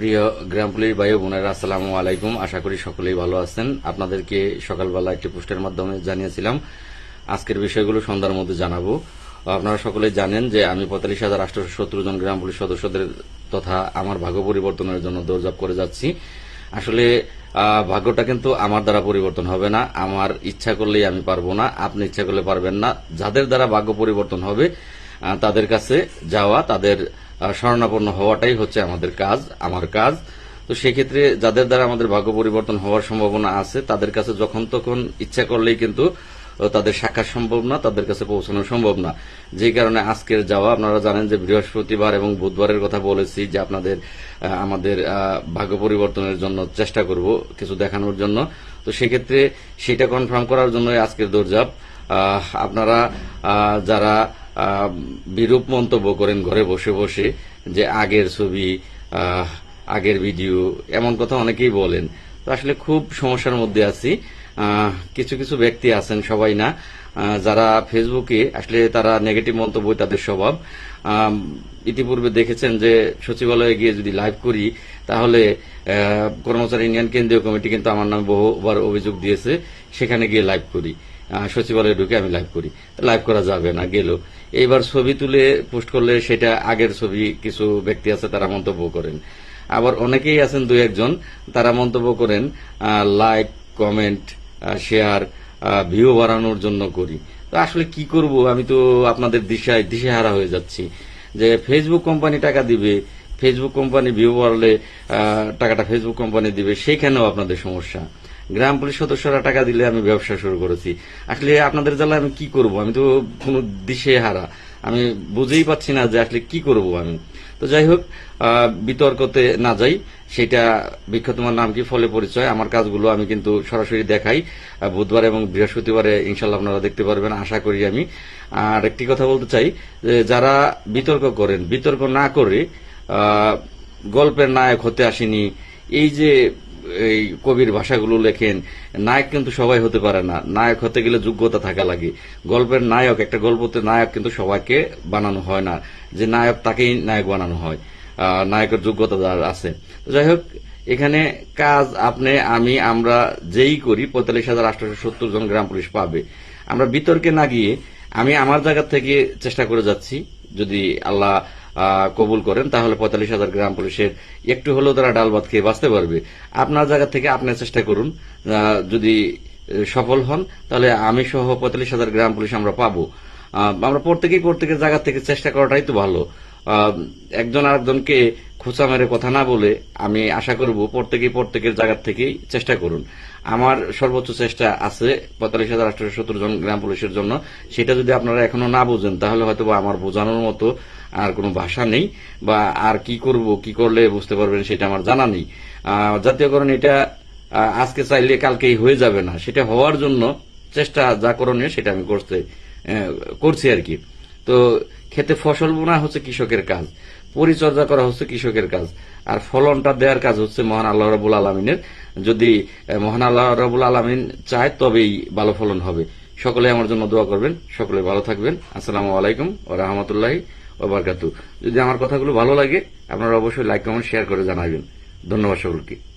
প্রিয় গ্রামপুলির ভাই ও বোনেরা, আসসালামু আলাইকুম। আশা করি সকলেই ভালো আছেন। আপনাদেরকে সকালবেলা একটি পোস্টের মাধ্যমে জানিয়েছিলাম। আজকের বিষয়গুলো সন্ধ্যার মধ্যে জানাব। আপনারা সকলে জানেন যে আমি পঁয়তাল্লিশ হাজার আটশো সত্তর জন গ্রাম পুলিশ সদস্যদের তথা আমার ভাগ্য পরিবর্তনের জন্য দৌড়ঝাঁপ করে যাচ্ছি। আসলে ভাগ্যটা কিন্তু আমার দ্বারা পরিবর্তন হবে না। আমার ইচ্ছা করলেই আমি পারব না। আপনি ইচ্ছা করলে পারবেন না। যাদের দ্বারা ভাগ্য পরিবর্তন হবে তাদের কাছে যাওয়া তাদের শরণাপন্ন হওয়াটাই হচ্ছে আমাদের কাজ আমার কাজ। তো সেক্ষেত্রে যাদের দ্বারা আমাদের ভাগ্য পরিবর্তন হওয়ার সম্ভাবনা আছে তাদের কাছে যখন তখন ইচ্ছা করলেই কিন্তু তাদের সাক্ষাৎ সম্ভব না তাদের কাছে পৌঁছানো সম্ভব না। যে কারণে আজকের যাওয়া আপনারা জানেন যে বৃহস্পতিবার এবং বুধবারের কথা বলেছি যে আপনাদের আমাদের ভাগ্য পরিবর্তনের জন্য চেষ্টা করব কিছু দেখানোর জন্য। তো সেক্ষেত্রে সেটা কনফার্ম করার জন্য আজকের দৌড়ঝাপ। আহ, আপনারা যারা বিরূপ মন্তব্য করেন ঘরে বসে বসে যে আগের ছবি আগের ভিডিও, এমন কথা অনেকেই বলেন। তো আসলে খুব সমস্যার মধ্যে আছি। কিছু কিছু ব্যক্তি আছেন, সবাই না। যারা ফেসবুকে, আসলে তারা নেগেটিভ মন্তব্য তাদের স্বভাব। ইতিপূর্বে দেখেছেন যে সচিবালয়ে গিয়ে যদি লাইভ করি, তাহলে কর্মচারী ইউনিয়ন কেন্দ্রীয় কমিটি কিন্তু আমার নামে বহুবার অভিযোগ দিয়েছে, সেখানে গিয়ে লাইভ করি। সচিবালয়ে ঢুকে আমি লাইভ করি। লাইভ করা যাবে না, গেল। এইবার ছবি তুলে পোস্ট করলে সেটা আগের ছবি, কিছু ব্যক্তি আছে তারা মন্তব্য করেন। আবার অনেকেই আছেন দু একজন, তারা মন্তব্য করেন লাইক কমেন্ট শেয়ার ভিউ বাড়ানোর জন্য করি। তো আসলে কি করব? আমি তো আপনাদের দিশায়, দিশেহারা হয়ে যাচ্ছি। যে ফেসবুক কোম্পানি টাকা দিবে ফেসবুক কোম্পানি ভিউ বাড়লে টাকাটা ফেসবুক কোম্পানি দিবে, সেখানেও আপনাদের সমস্যা। গ্রাম পুলিশ সদস্যরা টাকা দিলে আমি ব্যবসা শুরু করেছি। আসলে আপনাদের জ্বালায় আমি কি করব? আমি তো কোনো দিশে হারা আমি বুঝেই পাচ্ছি না যে আসলে কি করব আমি। তো যাই হোক বিতর্কতে না যাই। সেটা বিখ্যাত তোমার নাম কি? ফলে পরিচয়। আমার কাজগুলো আমি কিন্তু সরাসরি দেখাই। বুধবার এবং বৃহস্পতিবারে ইনশাল্লাহ আপনারা দেখতে পারবেন, আশা করি আমি। আর একটি কথা বলতে চাই যারা বিতর্ক করেন, বিতর্ক না করে গল্পের নায়ক হতে আসেনি, এই যে এই কবির ভাষাগুলো লেখেন, নায়ক কিন্তু সবাই হতে পারে না। নায়ক হতে গেলে যোগ্যতা থাকা লাগে। গল্পের নায়ক, একটা গল্পতে নায়ক কিন্তু সবাইকে বানানো হয় না, যে নায়ক তাকেই নায়ক বানানো হয়। নায়কের যোগ্যতা যার আছে। যাই হোক, এখানে কাজ আপনি, আমি, আমরা যেই করি, পঁয়তাল্লিশ হাজার আটশো সত্তর জন গ্রাম পুলিশ পাবে। আমরা বিতর্কে না গিয়ে, আমি আমার জায়গা থেকে চেষ্টা করে যাচ্ছি, যদি আল্লাহ কবুল করেন, তাহলে পঁয়তাল্লিশ হাজার গ্রাম পুলিশের একটু হলেও তারা ডাল ভাত খেয়ে বাঁচতে পারবে। আপনার জায়গা থেকে আপনার চেষ্টা করুন যদি সফল হন, তাহলে আমি সহ পঁয়তাল্লিশ হাজার গ্রাম পুলিশ আমরা পাবো। আমরা প্রত্যেকেই প্রত্যেকের জায়গা থেকে চেষ্টা করাটাই তো ভালো। একজন আরেকজনকে খোঁচা মেরে কথা না বলে আমি আশা করব প্রত্যেকেই প্রত্যেকের জায়গা থেকেই চেষ্টা করুন। আমার সর্বোচ্চ চেষ্টা আছে পঁয়তাল্লিশ হাজার আটশো সত্তর জন গ্রাম পুলিশের জন্য। সেটা যদি আপনারা এখনও না বুঝেন, তাহলে হয়তো আমার বোঝানোর মতো আর কোনো ভাষা নেই বা আর কি করব, কি করলে বুঝতে পারবেন সেটা আমার জানা নেই। জাতীয়করণ এটা আজকে চাইলে কালকেই হয়ে যাবে না। সেটা হওয়ার জন্য চেষ্টা যা করণীয় সেটা আমি করতে করছি আর কি। তো খেতে ফসল বোনা হচ্ছে কৃষকের কাজ, পরিচর্যা করা হচ্ছে কৃষকের কাজ, আর ফলনটা দেওয়ার কাজ হচ্ছে মহান আল্লাহ রবুল আলমিনের। যদি মহান আল্লাহ রবুল আলমিন চায়, তবেই ভালো ফলন হবে। সকলে আমার জন্য দোয়া করবেন, সকলে ভালো থাকবেন। আসসালামু আলাইকুম ও রহমতুল্লাহি ওবরকাতু যদি আমার কথাগুলো ভালো লাগে, আপনারা অবশ্যই লাইক, কমেন্ট, শেয়ার করে জানাবেন। ধন্যবাদ সকলকে।